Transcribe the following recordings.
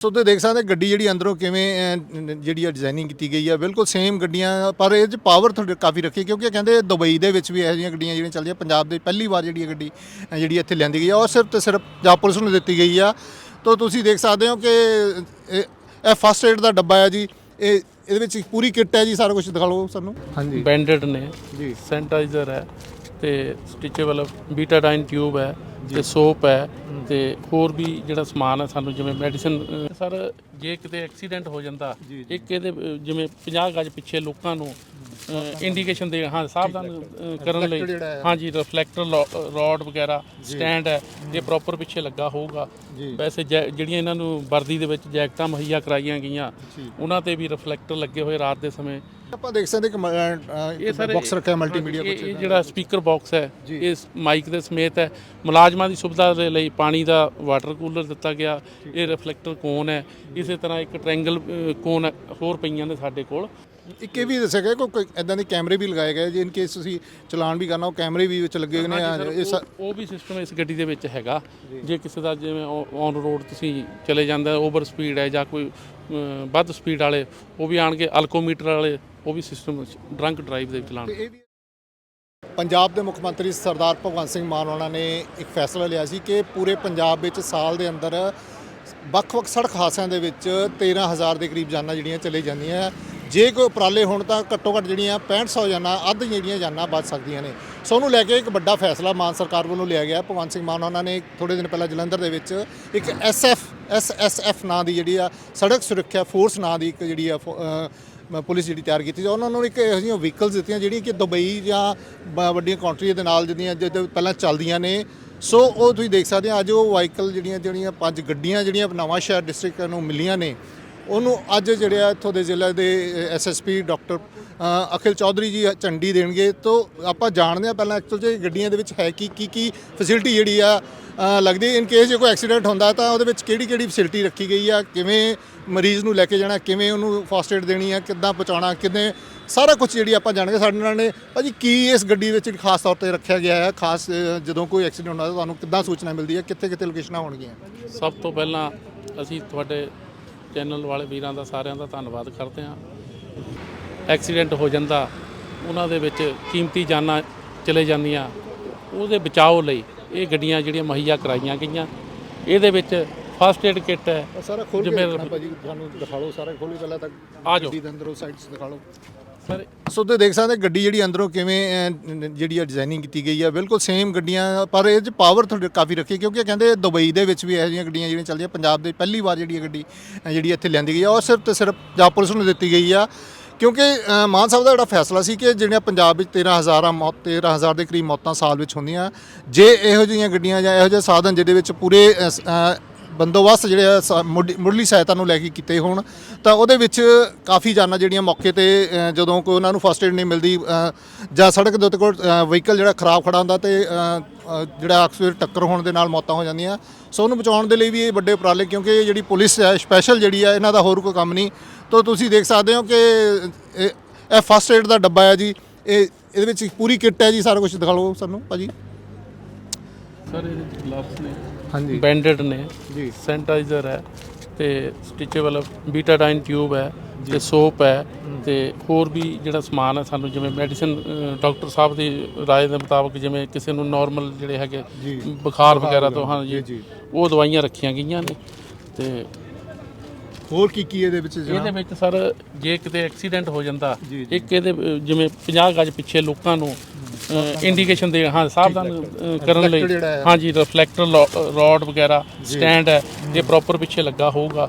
ਸੋ ਤੁਸੀਂ ਦੇਖ ਸਕਦੇ ਗੱਡੀ ਜਿਹੜੀ ਅੰਦਰੋਂ ਕਿਵੇਂ ਜਿਹੜੀ ਆ ਡਿਜ਼ਾਈਨਿੰਗ ਕੀਤੀ ਗਈ ਆ। ਬਿਲਕੁਲ ਸੇਮ ਗੱਡੀਆਂ ਪਰ ਇਹ 'ਚ ਪਾਵਰ ਥੋੜੀ ਕਾਫੀ ਰੱਖੀ ਕਿਉਂਕਿ ਇਹ ਕਹਿੰਦੇ ਦੁਬਈ ਦੇ ਵਿੱਚ ਵੀ ਇਹੋ ਜਿਹੀਆਂ ਗੱਡੀਆਂ ਜਿਹੜੀਆਂ ਚੱਲਦੀਆਂ ਪੰਜਾਬ ਦੇ ਪਹਿਲੀ ਵਾਰ ਜਿਹੜੀ ਗੱਡੀ ਜਿਹੜੀ ਇੱਥੇ ਲਿਆਂਦੀ ਗਈ ਆ। ਉਹ ਸਿਰਫ ਤੇ ਸਿਰਫ ਪੰਜਾਬ ਪੁਲਿਸ ਨੂੰ ਦਿੱਤੀ ਗਈ ਆ। ਤਾਂ ਤੁਸੀਂ ਦੇਖ ਸਕਦੇ ਹੋ ਕਿ ਇਹ ਫਸਟ ਏਡ ਦਾ ਡੱਬਾ ਹੈ ਜੀ। ਇਹ ਇਹਦੇ ਵਿੱਚ ਪੂਰੀ ਕਿੱਟ ਹੈ ਜੀ ਸਾਰਾ ਕੁਝ ਦਿਖਾ ਲਓ ਸਾਨੂੰ। ਹਾਂਜੀ। ਬੈਂਡਡ ਨੇ। ਜੀ। ਸੈਨੀਟਾਈਜ਼ਰ ਹੈ ਤੇ ਸਟਿਚੇਬਲ ਬੀਟਾਡਾਈਨ ਟਿਊਬ ਹੈ। ਤੇ ਸੋਪ ਹੈ ਤੇ ਹੋਰ ਵੀ ਜਿਹੜਾ ਸਮਾਨ ਹੈ ਸਾਨੂੰ ਜਿਵੇਂ ਮੈਡੀਸਨ ਸਰ ਜੇ ਕਿਤੇ ਐਕਸੀਡੈਂਟ ਹੋ ਜਾਂਦਾ ਇੱਕ ਇਹਦੇ ਜਿਵੇਂ 50 ਗਜ ਪਿੱਛੇ ਲੋਕਾਂ ਨੂੰ ਇੰਡੀਕੇਸ਼ਨ ਦੇ ਹਾਂ ਸਾਵਧਾਨ ਕਰਨ ਲਈ। ਹਾਂਜੀ ਰਿਫਲੈਕਟਰ ਰੋਡ ਵਗੈਰਾ ਸਟੈਂਡ ਹੈ ਇਹ ਪ੍ਰੋਪਰ ਪਿੱਛੇ ਲੱਗਾ ਹੋਊਗਾ। ਜੀ। ਵੈਸੇ ਜੈ- ਜਿਹੜੀਆਂ ਇਹਨਾਂ ਨੂੰ ਵਰਦੀ ਦੇ ਵਿੱਚ ਜੈਕਟਾਂ ਮੁਹੱਈਆ ਕਰਾਈਆਂ ਗਈਆਂ ਉਹਨਾਂ ਤੇ ਵੀ ਰਿਫਲੈਕਟਰ ਲੱਗੇ ਹੋਏ ਰਾਤ ਦੇ ਸਮੇਂ। ਆਪਾਂ ਦੇਖ ਸਕਦੇ ਕਿ ਇਹ ਸਾਰੇ ਬਾਕਸ ਰੱਖਿਆ ਮਲਟੀਮੀਡੀਆ ਕੁਝ ਇਹ ਜਿਹੜਾ ਸਪੀਕਰ ਬਾਕਸ ਹੈ ਇਹ ਮਾਈਕ ਦੇ ਸਮੇਤ ਹੈ। ਮੁਲਾਜ਼ਮਾਂ ਦੀ ਸੁਵਿਧਾ ਦੇ ਲਈ ਪਾਣੀ ਦਾ ਵਾਟਰ ਕੂਲਰ ਦਿੱਤਾ ਗਿਆ। ਇਹ ਰਿਫਲੈਕਟਰ ਕੋਨ ਹੈ। ਇਸੇ ਤਰ੍ਹਾਂ ਇੱਕ ਟ੍ਰਾਇੰਗਲ ਕੋਨ ਹੋਰ ਪਈਆਂ ਨੇ ਸਾਡੇ ਕੋਲ। ਇੱਕ ਇਹ ਵੀ ਦੱਸਿਆ ਗਿਆ ਕਿ ਕੋਈ ਇਦਾਂ ਦੇ ਕੈਮਰੇ ਵੀ ਲਗਾਏ ਗਏ ਜੇ ਇਨ ਕੇਸ ਤੁਸੀਂ ਚਲਾਨ ਵੀ ਕਰਨਾ ਉਹ ਕੈਮਰੇ ਵੀ ਵਿੱਚ ਲੱਗੇ ਨੇ ਇਹ ਸਾ- ਉਹ- ਵੀ ਸਿਸਟਮ ਇਸ ਗੱਡੀ ਦੇ ਵਿੱਚ ਹੈਗਾ। ਜੇ। ਕਿਸੇ ਦਾ ਜਿਵੇਂ ਔਨ ਰੋਡ ਤੁਸੀਂ ਚਲੇ ਜਾਂਦਾ ਓਵਰ ਸਪੀਡ ਹੈ ਜਾਂ ਕੋਈ ਅਮ, ਵੱਧ ਸਪੀਡ ਵਾਲੇ ਉਹ ਵੀ ਆਣਗੇ ਅਲਕੋਮੀਟਰ ਵਾਲੇ ਉਹ ਵੀ ਸਿਸਟਮ ਡਰੰਕ ਡਰਾਈਵ ਦੇ ਚਲਾਨ ਤੇ ਇਹ ਵੀ ਪੰਜਾਬ ਦੇ ਮੁੱਖ ਮੰਤਰੀ ਸਰਦਾਰ ਭਗਵੰਤ ਸਿੰਘ ਮਾਨ ਉਹਨਾਂ ਨੇ ਇੱਕ ਫੈਸਲਾ ਲਿਆ ਸੀ ਕਿ ਪੂਰੇ ਪੰਜਾਬ ਵਿੱਚ ਸਾਲ ਦੇ ਅੰਦਰ ਵੱਖ-ਵੱਖ ਸੜਕ ਹਾਦਸਿਆਂ ਦੇ ਵਿੱਚ 13000 ਦੇ ਕਰੀਬ ਜਾਨਾਂ ਜਿਹੜੀਆਂ ਚਲੇ ਜਾਂਦੀਆਂ। ਜੇ ਕੋਈ ਉਪਰਾਲੇ ਹੋਣ ਤਾਂ ਘੱਟੋ ਘੱਟ ਜਿਹੜੀਆਂ 6500 ਜਾਨਾਂ, ਅੱਧ ਜਿਹੜੀਆਂ ਜਾਨਾਂ ਬਚ ਸਕਦੀਆਂ ਨੇ। ਸੋ ਉਹਨੂੰ ਲੈ ਕੇ ਇੱਕ ਵੱਡਾ ਫੈਸਲਾ ਮਾਨ ਸਰਕਾਰ ਵੱਲੋਂ ਲਿਆ ਗਿਆ। ਭਗਵੰਤ ਸਿੰਘ ਮਾਨ ਉਹਨਾਂ ਨੇ ਥੋੜੇ ਦਿਨ ਪਹਿਲਾਂ ਜਲੰਧਰ ਦੇ ਵਿੱਚ ਇੱਕ ਐਸਐਫ ਐਸਐਸਐਫ ਨਾਂ ਦੀ ਜਿਹੜੀ ਆ ਸੜਕ ਸੁਰੱਖਿਆ ਫੋਰਸ ਨਾਂ ਦੀ ਇੱਕ ਜਿਹੜੀ ਆ ਫੋ- ਪੁਲਿਸ ਜਿਹੜੀ ਤਿਆਰ ਕੀਤੀ। ਸੀ ਉਹਨਾਂ ਨੂੰ ਇੱਕ ਇਹੋ ਜਿਹੀਆਂ ਵਹੀਕਲਸ ਦਿੱਤੀਆਂ, ਜਿਹੜੀਆਂ ਕਿ ਦੁਬਈ ਜਾਂ ਬ- ਵੱਡੀਆਂ ਕੰਟਰੀਆਂ ਦੇ ਨਾਲ ਜਿਹੜੀਆਂ ਜਦੋਂ ਪਹਿਲਾਂ ਚੱਲਦੀਆਂ ਨੇ। ਸੋ ਉਹ ਤੁਸੀਂ ਦੇਖ ਸਕਦੇ ਆ, ਅੱਜ ਉਹ ਵਾਹੀਕਲ ਜਿਹੜੀਆਂ ਜਿਹੜੀਆਂ ਪੰਜ ਗੱਡੀਆਂ ਜਿਹੜੀਆਂ ਨਵਾਂ ਸ਼ਹਿਰ ਡਿਸਟ੍ਰਿਕਟ ਨੂੰ ਮਿਲੀਆਂ ਨੇ ਉਹਨੂੰ ਅੱਜ ਜਿਹੜੇ ਆ ਇੱਥੋਂ ਦੇ ਜ਼ਿਲ੍ਹੇ ਦੇ ਐਸਐਸਪੀ ਡਾਕਟਰ ਅਖਿਲ ਚੌਧਰੀ ਜੀ ਝੰਡੀ ਦੇਣਗੇ। ਤੋਂ ਆਪਾਂ ਜਾਣਦੇ ਆ ਪਹਿਲਾਂ ਐਕਚੁਅਲ ਜੇ ਗੱਡੀਆਂ ਦੇ ਵਿੱਚ ਹੈ ਕੀ ਕੀ ਕੀ ਫੈਸਿਲਿਟੀ ਜਿਹੜੀ ਆ ਲੱਗਦੀ ਇਨ ਕੇਸ ਜੇ ਕੋਈ ਐਕਸੀਡੈਂਟ ਹੁੰਦਾ ਤਾਂ ਉਹਦੇ ਵਿੱਚ ਕਿਹੜੀ ਕਿਹੜੀ ਫੈਸਿਲਿਟੀ ਰੱਖੀ ਗਈ ਆ, ਕਿਵੇਂ ਮਰੀਜ਼ ਨੂੰ ਲੈ ਕੇ ਜਾਣਾ, ਕਿਵੇਂ ਉਹਨੂੰ ਫਸਟ ਏਡ ਦੇਣੀ ਆ, ਕਿੱਦਾਂ ਪਹੁੰਚਾਉਣਾ, ਕਿੰਨੇ ਸਾਰਾ ਕੁਝ ਜਿਹੜੀ ਆਪਾਂ ਜਾਣਗੇ। ਸਾਡੇ ਨਾਲ ਨੇ ਭਾਜੀ ਕੀ ਇਸ ਗੱਡੀ ਵਿੱਚ ਖਾਸ ਤੌਰ ਤੇ ਰੱਖਿਆ ਗਿਆ ਹੈ? ਖਾਸ ਜਦੋਂ ਕੋਈ ਐਕਸੀਡੈਂਟ ਹੁੰਦਾ ਤੁਹਾਨੂੰ ਕਿੱਦਾਂ ਸੂਚਨਾ ਮਿਲਦੀ ਹੈ? ਕਿੱਥੇ ਕਿੱਥੇ ਲੋਕੇਸ਼ਨਾਂ ਹੋਣਗੀਆਂ? ਸਭ ਤੋਂ ਪਹਿਲਾਂ ਅਸੀਂ ਤੁਹਾਡੇ ਚੈਨਲ ਵਾਲੇ ਵੀਰਾਂ ਦਾ ਸਾਰਿਆਂ ਦਾ ਧੰਨਵਾਦ ਕਰਦੇ ਹਾਂ। ਐਕਸੀਡੈਂਟ ਹੋ ਜਾਂਦਾ ਉਹਨਾਂ ਦੇ ਵਿੱਚ ਕੀਮਤੀ ਜਾਨਾਂ ਚਲੇ ਜਾਂਦੀਆਂ। ਉਹਦੇ ਬਚਾਓ ਲਈ ਇਹ ਗੱਡੀਆਂ ਜਿਹੜੀਆਂ ਮੁਹੱਈਆ ਕਰਾਈਆਂ ਗਈਆਂ। ਇਹਦੇ ਵਿੱਚ ਫਸਟ ਏਡ ਕਿੱਟ ਹੈ। ਸਾਰਾ ਖੋਲ ਕੇ ਜਿਵੇਂ- ਰੱਖਣਾ ਭਾਜੀ ਤੁਹਾਨੂੰ ਦਿਖਾ ਲਓ ਸਾਰਾ ਖੋਲੀ ਪਹਿਲਾਂ ਤੱਕ ਆ ਜਾਓ। ਗੱਡੀ ਦੇ ਅੰਦਰੋਂ ਸਾਈਡਸ ਦਿਖਾ ਲਓ। ਸਰ ਸੋ ਤੁਸੀਂ ਦੇਖ ਸਕਦੇ ਗੱਡੀ ਜਿਹੜੀ ਅੰਦਰੋਂ ਕਿਵੇਂ ਅਹ, ਜਿਹੜੀ ਆ ਡਿਜ਼ਾਈਨਿੰਗ ਕੀਤੀ ਗਈ ਆ ਬਿਲਕੁਲ ਸੇਮ ਗੱਡੀਆਂ ਪਰ ਇਹ 'ਚ ਪਾਵਰ ਤੁਹਾਡੇ ਕਾਫੀ ਰੱਖੀ ਕਿਉਂਕਿ ਇਹ ਕਹਿੰਦੇ ਦੁਬਈ ਦੇ ਵਿੱਚ ਵੀ ਇਹੋ ਜਿਹੀਆਂ ਗੱਡੀਆਂ ਜਿਹੜੀਆਂ ਚੱਲਦੀਆਂ ਪੰਜਾਬ ਦੇ ਪਹਿਲੀ ਵਾਰ ਜਿਹੜੀ ਇਹ ਗੱਡੀ ਅਹ, ਜਿਹੜੀ ਇੱਥੇ ਲਿਆਂਦੀ ਗਈ ਆ ਉਹ ਸਿਰਫ ਤੇ ਸਿਰਫ ਪੰਜਾਬ ਪੁਲਿਸ ਨੂੰ ਦਿੱਤੀ ਗਈ ਆ ਕਿਉਂਕਿ ਅਹ, ਮਾਨ ਸਾਹਿਬ ਦਾ ਜਿਹੜਾ ਫੈਸਲਾ ਸੀ ਕਿ ਜਿਹੜੀਆਂ ਪੰਜਾਬ ਵਿੱਚ 13000 ਆ ਮੌਤ 13000 ਦੇ ਕਰੀਬ ਮੌਤਾਂ ਸਾਲ ਵਿੱਚ ਹੁੰਦੀਆਂ ਜੇ ਇਹੋ ਜਿਹੀਆਂ ਗੱਡੀਆਂ ਜਾਂ ਇਹੋ ਜਿਹੇ ਸਾਧਨ ਜਿਹਦੇ ਵਿੱਚ ਪੂਰੇ ਅਹ, ਸ- ਅਹ, ਬੰਦੋਬਸਤ ਜਿਹੜੇ ਆ ਸ- ਮੁੱਢ- ਮੁੱਢਲੀ ਸਹਾਇਤਾ ਨੂੰ ਲੈ ਕੇ ਕੀਤੇ ਹੋਣ ਤਾਂ ਉਹਦੇ ਵਿੱਚ ਕਾਫੀ ਜਾਨਾਂ ਜਿਹੜੀਆਂ ਮੌਕੇ ਤੇ ਅ, ਜਦੋਂ ਕੋਈ ਉਹਨਾਂ ਨੂੰ ਫਸਟ ਏਡ ਨਹੀਂ ਮਿਲਦੀ ਅ, ਜਾਂ ਸੜਕ ਦੇ ਉੱਤੇ ਕੋਈ ਵਹੀਕਲ ਜਿਹੜਾ ਖਰਾਬ ਖੜਾ ਹੁੰਦਾ ਤੇ ਅ, ਅ, ਜਿਹੜਾ ਅਕਸਰ ਟੱਕਰ ਹੋਣ ਦੇ ਨਾਲ ਮੌਤਾਂ ਹੋ ਜਾਂਦੀਆਂ। ਸੋ ਉਹਨੂੰ ਬਚਾਉਣ ਦੇ ਲਈ ਵੀ ਇਹ ਵੱਡੇ ਉਪਰਾਲੇ ਕਿਉਂਕਿ ਇਹ ਜਿਹੜੀ ਪੁਲਿਸ ਹੈ ਸਪੈਸ਼ਲ ਜਿਹੜੀ ਆ ਇਹਨਾਂ ਦਾ ਹੋਰ ਕੋਈ ਕੰਮ ਨਹੀਂ। ਤਾਂ ਤੁਸੀਂ ਦੇਖ ਸਕਦੇ ਹੋ ਕਿ ਇਹ ਇਹ ਫਸਟ ਏਡ ਦਾ ਡੱਬਾ ਹੈ ਜੀ। ਇਹ ਇਹਦੇ ਵਿੱਚ ਪੂਰੀ ਕਿੱਟ ਹੈ ਜੀ ਸਾਰਾ ਕੁਝ ਦਿਖਾ ਲਓ ਸਾਨੂੰ ਭਾਜੀ। ਸਰ ਇਹਦੇ ਗਲਵਸ ਨੇ। ਹਾਂਜੀ। ਬੈਂਡਡ ਨੇ। ਜੀ। ਸੈਨੀਟਾਈਜ਼ਰ ਹੈ ਤੇ ਸਟਿਚੇਬਲ ਬੀਟਾਡਾਈਨ ਟਿਊਬ ਹੈ ਤੇ ਸੋਪ ਹੈ ਤੇ ਹੋਰ ਵੀ ਜਿਹੜਾ ਸਮਾਨ ਹੈ ਸਾਨੂੰ ਜਿਵੇਂ ਮੈਡੀਸਨ ਡਾਕਟਰ ਸਾਹਿਬ ਦੀ ਰਾਏ ਦੇ ਮੁਤਾਬਕ ਜਿਵੇਂ ਕਿਸੇ ਨੂੰ ਨਾਰਮਲ ਜਿਹੜੇ ਹੈਗੇ। ਬੁਖਾਰ ਵਗੈਰਾ ਤੋਂ ਹਾਂ ਜੀ। ਉਹ ਦਵਾਈਆਂ ਰੱਖੀਆਂ ਗਈਆਂ ਨੇ ਤੇ ਹੋਰ ਕੀ ਕੀ ਇਹਦੇ ਵਿੱਚ ਇਹਦੇ ਜਨਾਬ ਵਿੱਚ ਸਰ ਜੇ ਕਿਤੇ ਐਕਸੀਡੈਂਟ ਹੋ ਜਾਂਦਾ। ਇੱਕ ਇਹਦੇ ਜਿਵੇਂ 50 ਗਜ ਪਿੱਛੇ ਲੋਕਾਂ ਨੂੰ ਇੰਡੀਕੇਸ਼ਨ ਦੇ ਹਾਂ ਸਾਵਧਾਨ ਕਰਨ ਲਈ। ਹਾਂਜੀ ਰਿਫਲੈਕਟਰ ਰੋਡ ਵਗੈਰਾ ਸਟੈਂਡ ਹੈ ਇਹ ਪ੍ਰੋਪਰ ਪਿੱਛੇ ਲੱਗਾ ਹੋਊਗਾ।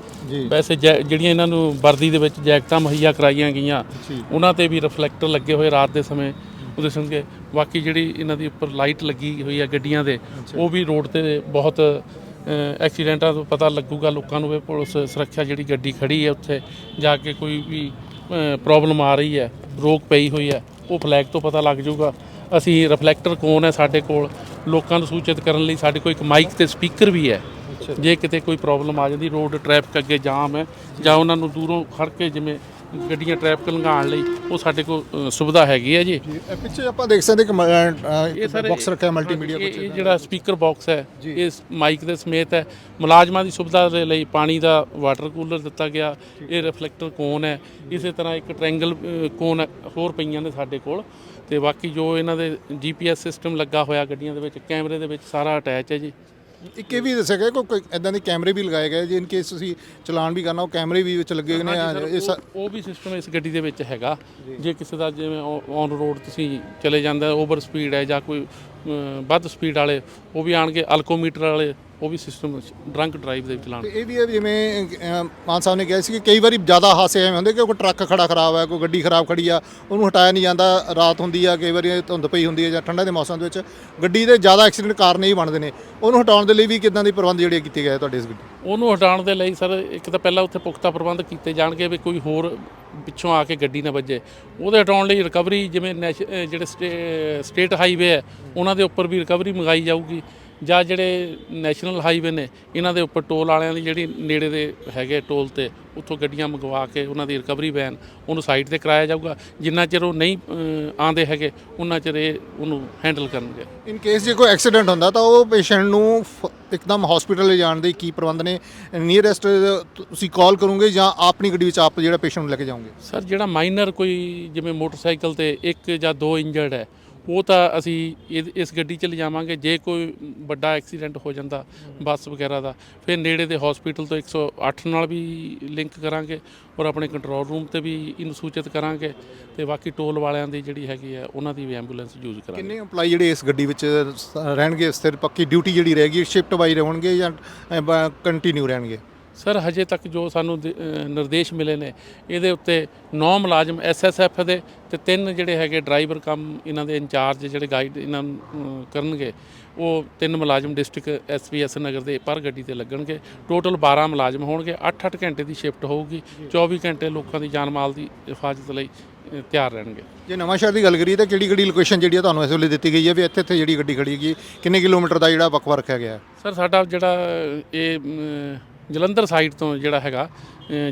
ਵੈਸੇ ਜਿਹੜੀਆਂ ਇਹਨਾਂ ਨੂੰ ਵਰਦੀ ਦੇ ਵਿੱਚ ਜੈਕਟਾਂ ਮੁਹੱਈਆ ਕਰਾਈਆਂ ਗਈਆਂ। ਉਹਨਾਂ ਤੇ ਵੀ ਰਿਫਲੈਕਟਰ ਲੱਗੇ ਹੋਏ ਰਾਤ ਦੇ ਸਮੇਂ। ਉਹਦੇ ਸੰਗੇ ਬਾਕੀ ਜਿਹੜੀ ਇਹਨਾਂ ਦੀ ਉੱਪਰ ਲਾਈਟ ਲੱਗੀ ਹੋਈ ਹੈ ਗੱਡੀਆਂ ਦੇ ਉਹ ਵੀ ਰੋਡ ਤੇ ਬਹੁਤ ਐਕਸੀਡੈਂਟਾਂ ਤੋਂ ਪਤਾ ਲੱਗੂਗਾ ਲੋਕਾਂ ਨੂੰ ਵੀ ਪੁਲਿਸ ਸੁਰੱਖਿਆ ਜਿਹੜੀ ਗੱਡੀ ਖੜੀ ਹੈ ਉੱਥੇ ਜਾ ਕੇ ਕੋਈ ਵੀ ਪ੍ਰੋਬਲਮ ਆ ਰਹੀ ਹੈ ਰੋਕ ਪਈ ਹੋਈ ਹੈ ਉਹ ਫਲੈਗ ਤੋਂ ਪਤਾ ਲੱਗ ਜਾਊਗਾ। ਅਸੀਂ ਰਿਫਲੈਕਟਰ ਕੋਨ ਹੈ ਸਾਡੇ ਕੋਲ ਲੋਕਾਂ ਨੂੰ ਸੂਚਿਤ ਕਰਨ ਲਈ ਸਾਡੇ ਕੋਲ ਇੱਕ ਮਾਈਕ ਤੇ ਸਪੀਕਰ ਵੀ ਹੈ। ਜੇ। ਕਿਤੇ ਕੋਈ ਪ੍ਰੋਬਲਮ ਆ ਜਾਂਦੀ ਰੋਡ ਟ੍ਰੈਫਿਕ ਅੱਗੇ ਜਾਮ ਹੈ ਜਾਂ ਉਹਨਾਂ ਨੂੰ ਦੂਰੋਂ ਖੜ ਕੇ ਜਿਵੇਂ ਗੱਡੀਆਂ ਟ੍ਰੈਫਿਕ ਲੰਘਾਉਣ ਲਈ ਉਹ ਸਾਡੇ ਕੋਲ ਸੁਵਿਧਾ ਹੈਗੀ ਹੈ ਜੀ। ਇਹ ਪਿੱਛੇ ਆਪਾਂ ਦੇਖ ਸਕਦੇ ਕਿ ਬਾਕਸ ਰੱਖਿਆ ਮਲਟੀਮੀਡੀਆ ਇਹ ਇਹ ਜਿਹੜਾ ਸਪੀਕਰ ਬਾਕਸ ਹੈ ਇਹ ਮਾਈਕ ਦੇ ਸਮੇਤ ਹੈ। ਮੁਲਾਜ਼ਮਾਂ ਦੀ ਸੁਵਿਧਾ ਦੇ ਲਈ ਪਾਣੀ ਦਾ ਵਾਟਰ ਕੂਲਰ ਦਿੱਤਾ ਗਿਆ ਇਹ ਰਿਫਲੈਕਟਰ ਕੋਨ ਹੈ। ਇਸੇ ਤਰ੍ਹਾਂ ਇੱਕ ਟ੍ਰਾਇੰਗਲ ਕੋਨ ਹੋਰ ਪਈਆਂ ਨੇ ਸਾਡੇ ਕੋਲ। ਤੇ ਬਾਕੀ ਜੋ ਇਹਨਾਂ ਦੇ ਜੀਪੀਐਸ ਸਿਸਟਮ ਲੱਗਾ ਹੋਇਆ ਗੱਡੀਆਂ ਦੇ ਵਿੱਚ ਕੈਮਰੇ ਦੇ ਵਿੱਚ ਸਾਰਾ ਅਟੈਚ ਹੈ ਜੀ। ਇੱਕ ਇਹ ਵੀ ਦੱਸਿਆ ਗਿਆ ਕਿ ਕੋਈ ਇਦਾਂ ਦੇ ਕੈਮਰੇ ਵੀ ਲਗਾਏ ਗਏ ਜੇ ਇਨ ਕੇਸ ਤੁਸੀਂ ਚਲਾਨ ਵੀ ਕਰਨਾ ਉਹ ਕੈਮਰੇ ਵੀ ਵਿੱਚ ਲੱਗੇ ਹੋਏ ਨੇ ਇਹ ਸਾ- ਉਹ- ਉਹ ਵੀ ਸਿਸਟਮ ਇਸ ਗੱਡੀ ਦੇ ਵਿੱਚ ਹੈਗਾ। ਜੇ। ਕਿਸੇ ਦਾ ਜਿਵੇਂ ਔਨ ਰੋਡ ਤੁਸੀਂ ਚਲੇ ਜਾਂਦਾ ਓਵਰ ਸਪੀਡ ਹੈ ਜਾਂ ਕੋਈ ਵੱਧ ਸਪੀਡ ਵਾਲੇ ਉਹ ਵੀ ਆਣਗੇ ਅਲਕੋਮੀਟਰ ਵਾਲੇ ਉਹ ਵੀ ਸਿਸਟਮ ਡਰੰਕ ਡਰਾਈਵ ਦੇ ਵਿੱਚ ਚਲਾਣ ਤੇ ਇਹ ਵੀ ਹੈ ਵੀ ਜਿਵੇਂ ਅਹ, ਮਾਨ ਸਾਹਿਬ ਨੇ ਕਿਹਾ ਸੀ ਕਿ ਕਈ ਵਾਰੀ ਜ਼ਿਆਦਾ ਹਾਸੇ ਐਵੇਂ ਹੁੰਦੇ ਕਿ ਕੋਈ ਟਰੱਕ ਖੜਾ ਖਰਾਬ ਹੈ ਕੋਈ ਗੱਡੀ ਖਰਾਬ ਖੜੀ ਆ ਉਹਨੂੰ ਹਟਾਇਆ ਨਹੀਂ ਜਾਂਦਾ ਰਾਤ ਹੁੰਦੀ ਆ ਕਈ ਵਾਰੀ ਧੁੰਦ ਪਈ ਹੁੰਦੀ ਹੈ ਜਾਂ ਠੰਡਾ ਦੇ ਮੌਸਮ ਦੇ ਵਿੱਚ ਗੱਡੀ ਦੇ ਜ਼ਿਆਦਾ ਐਕਸੀਡੈਂਟ ਕਾਰਨ ਹੀ ਬਣਦੇ ਨੇ। ਉਹਨੂੰ ਹਟਾਉਣ ਦੇ ਲਈ ਵੀ ਕਿਦਾਂ ਦੇ ਪ੍ਰਬੰਧ ਜਿਹੜੇ ਕੀਤੇ ਗਏ ਤੁਹਾਡੇ ਇਸ ਗੱਡੀ? ਉਹਨੂੰ ਹਟਾਉਣ ਦੇ ਲਈ ਸਰ ਇੱਕ ਤਾਂ ਪਹਿਲਾਂ ਉੱਥੇ ਪੁਖਤਾ ਪ੍ਰਬੰਧ ਕੀਤੇ ਜਾਣਗੇ ਵੀ ਕੋਈ ਹੋਰ ਪਿੱਛੋਂ ਆ ਕੇ ਗੱਡੀ ਨਾ ਵੱਜੇ। ਉਹਦੇ ਹਟਾਉਣ ਲਈ ਰਿਕਵਰੀ ਜਿਵੇਂ ਨੈਸ਼- ਅਹ ਜਿਹੜੇ ਸਟੇ- ਸਟੇਟ ਹਾਈਵੇ ਹੈ ਉਹਨਾਂ ਦੇ ਉੱਪਰ ਵੀ ਰਿਕਵਰੀ ਮੰਗਾਈ ਜਾਊਗੀ। ਜਾਂ ਜਿਹੜੇ ਨੈਸ਼ਨਲ ਹਾਈਵੇ ਨੇ ਇਹਨਾਂ ਦੇ ਉੱਪਰ ਟੋਲ ਵਾਲਿਆਂ ਦੀ ਜਿਹੜੀ ਨੇੜੇ ਦੇ ਹੈਗੇ ਟੋਲ ਤੇ ਉੱਥੋਂ ਗੱਡੀਆਂ ਮੰਗਵਾ ਕੇ ਉਹਨਾਂ ਦੀ ਰਿਕਵਰੀ ਵੈਨ ਉਹਨੂੰ ਸਾਈਡ ਤੇ ਕਰਾਇਆ ਜਾਊਗਾ। ਜਿੰਨਾ ਚਿਰ ਉਹ ਨਹੀਂ ਆਉਂਦੇ ਹੈਗੇ ਉਹਨਾਂ ਚਿਰ ਇਹ ਉਹਨੂੰ ਹੈਂਡਲ ਕਰਨਗੇ। ਇਨ ਕੇਸ ਜੇ ਕੋਈ ਐਕਸੀਡੈਂਟ ਹੁੰਦਾ ਤਾਂ ਉਹ ਪੇਸ਼ੈਂਟ ਨੂੰ ਇੱਕਦਮ ਹਸਪੀਟਲ ਲੈ ਜਾਣ ਦੇ ਕੀ ਪ੍ਰਬੰਧ ਨੇ? ਨੀਅਰੈਸਟ ਤੁਸੀਂ ਕਾਲ ਕਰੋਗੇ ਜਾਂ ਆਪਣੀ ਗੱਡੀ ਵਿੱਚ ਆਪ ਜਿਹੜਾ ਪੇਸ਼ੈਂਟ ਨੂੰ ਲੈ ਕੇ ਜਾਓਗੇ? ਸਰ ਜਿਹੜਾ ਮਾਈਨਰ ਕੋਈ ਜਿਵੇਂ ਮੋਟਰਸਾਈਕਲ ਤੇ ਇੱਕ ਜਾਂ ਦੋ ਇੰਜਰਡ ਹੈ ਉਹ ਤਾਂ ਅਸੀਂ ਇਹ- ਇਸ ਗੱਡੀ 'ਚ ਲਿਜਾਵਾਂਗੇ, ਜੇ ਕੋਈ ਵੱਡਾ ਐਕਸੀਡੈਂਟ ਹੋ ਜਾਂਦਾ ਬੱਸ ਵਗੈਰਾ ਦਾ, ਫਿਰ ਨੇੜੇ ਦੇ ਹਸਪੀਟਲ ਤੋਂ 108 ਨਾਲ ਵੀ ਲਿੰਕ ਕਰਾਂਗੇ ਔਰ ਆਪਣੇ ਕੰਟਰੋਲ ਰੂਮ ਤੇ ਵੀ ਇਹਨੂੰ ਸੂਚਿਤ ਕਰਾਂਗੇ ਤੇ ਬਾਕੀ ਟੋਲ ਵਾਲਿਆਂ ਦੀ ਜਿਹੜੀ ਹੈਗੀ ਹੈ ਉਹਨਾਂ ਦੀ ਵੀ ਐਂਬੂਲੈਂਸ ਯੂਜ਼ ਕਰਾਂਗੇ। ਕਿੰਨੇ EMPLOYE ਜਿਹੜੇ ਇਸ ਗੱਡੀ ਵਿੱਚ ਸ- ਰਹਿਣਗੇ ਸਥਿਰ ਪੱਕੀ ਡਿਊਟੀ ਜਿਹੜੀ ਰਹੇਗੀ ਸ਼ਿਫਟ ਵਾਈ ਰਹਿਣਗੇ ਜਾਂ ਕੰਟੀਨਿਊ ਰਹਿਣਗੇ? ਸਰ ਹਜੇ ਤੱਕ ਜੋ ਸਾਨੂੰ ਦੇ- ਅਹ ਨਿਰਦੇਸ਼ ਮਿਲੇ ਨੇ ਇਹਦੇ ਉੱਤੇ 9 ਮੁਲਾਜ਼ਮ ਐਸਐਸਐਫ ਦੇ ਤੇ ਤਿੰਨ ਜਿਹੜੇ ਹੈਗੇ ਡਰਾਈਵਰ ਕੰਮ ਇਹਨਾਂ ਦੇ ਇੰਚਾਰਜ ਜਿਹੜੇ ਗਾਈਡ ਇਹਨਾਂ ਨੂੰ ਕਰਨਗੇ ਉਹ ਤਿੰਨ ਮੁਲਾਜ਼ਮ ਡਿਸਟ੍ਰਿਕਟ ਐਸਪੀਐਸ ਨਗਰ ਦੇ ਪਰ ਗੱਡੀ ਤੇ ਲੱਗਣਗੇ। ਟੋਟਲ 12 ਮੁਲਾਜ਼ਮ ਹੋਣਗੇ 8-8 ਘੰਟੇ ਦੀ ਸ਼ਿਫਟ ਹੋਊਗੀ 24 ਘੰਟੇ ਲੋਕਾਂ ਦੀ ਜਾਨ ਮਾਲ ਦੀ ਹਿਫਾਜ਼ਤ ਲਈ ਅਹ, ਤਿਆਰ ਰਹਿਣਗੇ। ਜੇ ਨਵਾਂ ਸ਼ਹਿਰ ਦੀ ਗੱਲ ਕਰੀਏ ਤਾਂ ਕਿਹੜੀ ਕਿਹੜੀ ਲੋਕੇਸ਼ਨ ਜਿਹੜੀ ਆ ਤੁਹਾਨੂੰ ਇਸ ਵੇਲੇ ਦਿੱਤੀ ਗਈ ਹੈ ਵੀ ਇੱਥੇ ਇੱਥੇ ਜਿਹੜੀ ਗੱਡੀ ਖੜੀ ਹੈਗੀ ਕਿੰਨੇ ਕਿਲੋਮੀਟਰ ਦਾ ਜਿਹੜਾ ਵਕਫਾ ਰੱਖਿਆ ਗਿਆ ਹੈ ਸਰ ਸਾਡਾ ਜਿਹੜਾ ਇਹ ਅਮ, ਜਲੰਧਰ ਸਾਈਡ ਤੋਂ ਜਿਹੜਾ ਹੈਗਾ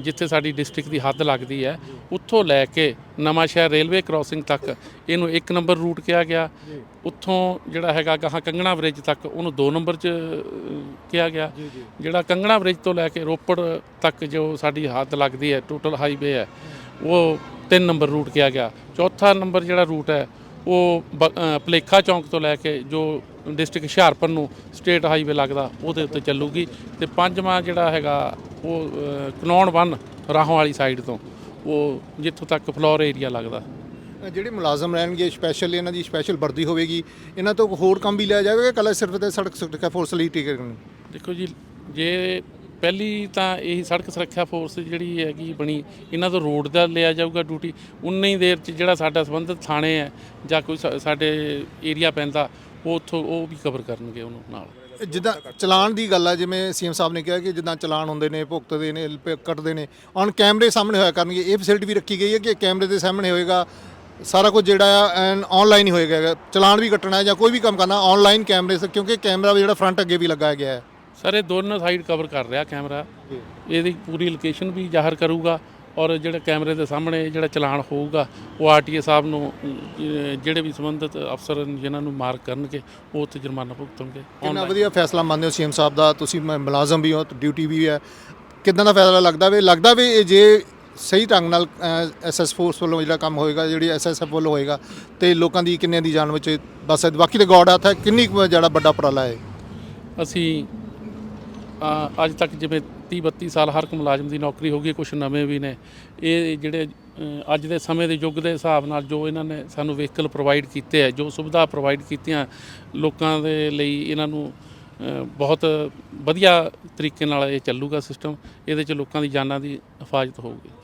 ਜਿੱਥੇ ਸਾਡੀ ਡਿਸਟ੍ਰਿਕਟ ਦੀ ਹੱਦ ਲੱਗਦੀ ਹੈ ਉੱਥੋਂ ਲੈ ਕੇ ਨਵਾਂ ਸ਼ਹਿਰ ਰੇਲਵੇ ਕ੍ਰਾਸਿੰਗ ਤੱਕ ਇਹਨੂੰ ਇੱਕ ਨੰਬਰ ਰੂਟ ਕਿਹਾ ਗਿਆ। ਉੱਥੋਂ ਜਿਹੜਾ ਹੈਗਾ ਗਾਹਾਂ ਕੰਗਣਾ ਬ੍ਰਿਜ ਤੱਕ ਉਹਨੂੰ ਦੋ ਨੰਬਰ 'ਚ ਕਿਹਾ ਗਿਆ। ਜਿਹੜਾ ਕੰਗਣਾ ਬ੍ਰਿਜ ਤੋਂ ਲੈ ਕੇ ਰੋਪੜ ਤੱਕ ਜੋ ਸਾਡੀ ਹੱਦ ਲੱਗਦੀ ਹੈ ਟੋਟਲ ਹਾਈਵੇ ਹੈ ਉਹ ਤਿੰਨ ਨੰਬਰ ਰੂਟ ਕਿਹਾ ਗਿਆ। ਚੌਥਾ ਨੰਬਰ ਜਿਹੜਾ ਰੂਟ ਹੈ ਉਹ ਭੁਲੇਖਾ ਚੌਂਕ ਤੋਂ ਲੈ ਕੇ ਜੋ ਡਿਸਟ੍ਰਿਕਟ ਹੁਸ਼ਿਆਰਪੁਰ ਨੂੰ ਸਟੇਟ ਹਾਈਵੇ ਲੱਗਦਾ ਉਹਦੇ ਉੱਤੇ ਚੱਲੂਗੀ। ਤੇ ਪੰਜਵਾਂ ਜਿਹੜਾ ਹੈਗਾ ਉਹ ਕਨੌਣ ਵਨ ਰਾਹੋਂ ਵਾਲੀ ਸਾਈਡ ਤੋਂ ਉਹ ਜਿੱਥੋਂ ਤੱਕ ਫਲੋਰ ਏਰੀਆ ਲੱਗਦਾ। ਜਿਹੜੇ ਮੁਲਾਜ਼ਮ ਰਹਿਣਗੇ ਸਪੈਸ਼ਲ ਇਹਨਾਂ ਦੀ ਸਪੈਸ਼ਲ ਵਰਦੀ ਹੋਵੇਗੀ ਇਹਨਾਂ ਤੋਂ ਹੋਰ ਕੰਮ ਵੀ ਲਿਆ ਜਾਵੇਗਾ ਕੱਲਾ ਸਿਰਫ ਤੇ ਸੜਕ ਸੁਰੱਖਿਆ ਫੋਰਸ ਲਈ ਟਿਕਟ ਦੇਖੋ ਜੀ ਜੇ ਪਹਿਲੀ ਤਾਂ ਇਹੀ ਸੜਕ ਸੁਰੱਖਿਆ ਫੋਰਸ ਜਿਹੜੀ ਹੈਗੀ ਬਣੀ, ਇਹਨਾਂ ਤੋਂ ਰੋਡ ਦਾ ਲਿਆ ਜਾਊਗਾ ਡਿਊਟੀ ਉਨੀ ਦੇਰ ਚ ਜਿਹੜਾ ਸਾਡਾ ਸੰਬੰਧਿਤ ਥਾਣੇ ਹੈ ਜਾਂ ਕੋਈ ਸਾ- ਸਾਡੇ ਏਰੀਆ ਪੈਂਦਾ, ਉਹ ਉੱਥੋਂ ਉਹ ਵੀ ਕਵਰ ਕਰਨਗੇ ਉਹਨੂੰ ਨਾਲ। ਜਿੱਦਾਂ ਚਲਾਨ ਦੀ ਗੱਲ ਆ, ਜਿਵੇਂ ਸੀਐਮ ਸਾਹਿਬ ਨੇ ਕਿਹਾ ਕਿ ਜਿੱਦਾਂ ਚਲਾਨ ਹੁੰਦੇ ਨੇ, ਭੁਗਤਦੇ ਨੇ ਪ- ਕੱਟਦੇ ਨੇ ਔਨ ਕੈਮਰੇ ਸਾਹਮਣੇ ਹੋਇਆ ਕਰਨਗੇ। ਇਹ ਫੈਸਿਲਿਟੀ ਵੀ ਰੱਖੀ ਗਈ ਹੈ ਕਿ ਕੈਮਰੇ ਦੇ ਸਾਹਮਣੇ ਹੋਏਗਾ, ਸਾਰਾ ਕੁਝ ਜਿਹੜਾ ਆ, ਐਨ ਆਨਲਾਈਨ ਹੀ ਹੋਏਗਾ। ਚਲਾਨ ਵੀ ਕੱਟਣਾ ਜਾਂ ਕੋਈ ਵੀ ਕੰਮ ਕਰਨਾ ਆਨਲਾਈਨ ਕੈਮਰੇ ਸੇ, ਕਿਉਂਕਿ ਕੈਮਰਾ ਵੀ ਜਿਹੜਾ ਫਰੰਟ ਅੱਗੇ ਵੀ ਲੱਗਾ ਗਿਆ ਹੈ। ਸਰ ਇਹ ਦੋਨੋਂ ਸਾਈਡ ਕਵਰ ਕਰ ਰਿਹਾ ਕੈਮਰਾ ਇਹਦੀ ਪੂਰੀ ਲੋਕੇਸ਼ਨ ਵੀ ਜ਼ਾਹਰ ਕਰੂਗਾ ਔਰ ਜਿਹੜਾ ਕੈਮਰੇ ਦੇ ਸਾਹਮਣੇ ਜਿਹੜਾ ਚਲਾਨ ਹੋਊਗਾ ਉਹ ਆਰਟੀਏ ਸਾਹਿਬ ਨੂੰ ਜਿਹੜੇ ਵੀ ਸੰਬੰਧਿਤ ਅਫਸਰ ਜਿਨ੍ਹਾਂ ਨੂੰ ਮਾਰਕ ਕਰਨਗੇ ਉਹ ਉੱਥੇ ਜੁਰਮਾਨਾ ਭੁਗਤਣਗੇ। ਕਿੰਨਾ ਵਧੀਆ ਫੈਸਲਾ ਮੰਨਦੇ ਹੋ ਸੀਐਮ ਸਾਹਿਬ ਦਾ? ਤੁਸੀਂ ਮ- ਮੁਲਾਜ਼ਮ ਵੀ ਹੋ ਡਿਊਟੀ ਵੀ ਹੈ। ਕਿਦਾਂ ਦਾ ਫੈਸਲਾ ਲੱਗਦਾ ਵੇ? ਲੱਗਦਾ ਵੇ ਇਹ ਜੇ ਸਹੀ ਢੰਗ ਨਾਲ ਐਸਐਸ ਫੋਰਸ ਵੱਲੋਂ ਜਿਹੜਾ ਕੰਮ ਹੋਏਗਾ ਜਿਹੜੀ ਐਸਐਸਐਫ ਵੱਲੋਂ ਹੋਏਗਾ ਤੇ ਲੋਕਾਂ ਦੀ ਕਿੰਨੇ ਦੀ ਜਾਨ ਵਿੱਚ ਬਸ ਬਾਕੀ ਤੇ ਗੋਡ ਹੱਥ ਹੈ ਕਿੰਨੀ ਜਿਹੜਾ ਵੱਡਾ ਉਪਰਾਲਾ ਹੈ? ਅਸੀਂ ਅੱਜ ਤੱਕ ਜਿਵੇਂ 30 32 ਸਾਲ ਹਰ ਇੱਕ ਮੁਲਾਜ਼ਮ ਦੀ ਨੌਕਰੀ ਹੋ ਗਈ ਕੁਝ ਨਵੇਂ ਵੀ ਨੇ। ਇਹ ਜਿਹੜੇ ਅੱਜ ਦੇ ਸਮੇਂ ਦੇ ਯੁੱਗ ਦੇ ਹਿਸਾਬ ਨਾਲ ਜੋ ਇਹਨਾਂ ਨੇ ਸਾਨੂੰ ਵਹੀਕਲ ਪ੍ਰੋਵਾਈਡ ਕੀਤੇ ਹੈ ਜੋ ਸੁਵਿਧਾ ਪ੍ਰੋਵਾਈਡ ਕੀਤੀਆਂ ਲੋਕਾਂ ਦੇ ਲਈ ਇਹਨਾਂ ਨੂੰ ਬਹੁਤ ਵਧੀਆ ਤਰੀਕੇ ਨਾਲ ਇਹ ਚੱਲੂਗਾ ਸਿਸਟਮ ਇਹਦੇ ਚ ਲੋਕਾਂ ਦੀ ਜਾਨਾਂ ਦੀ ਹਿਫਾਜ਼ਤ ਹੋਊਗੀ।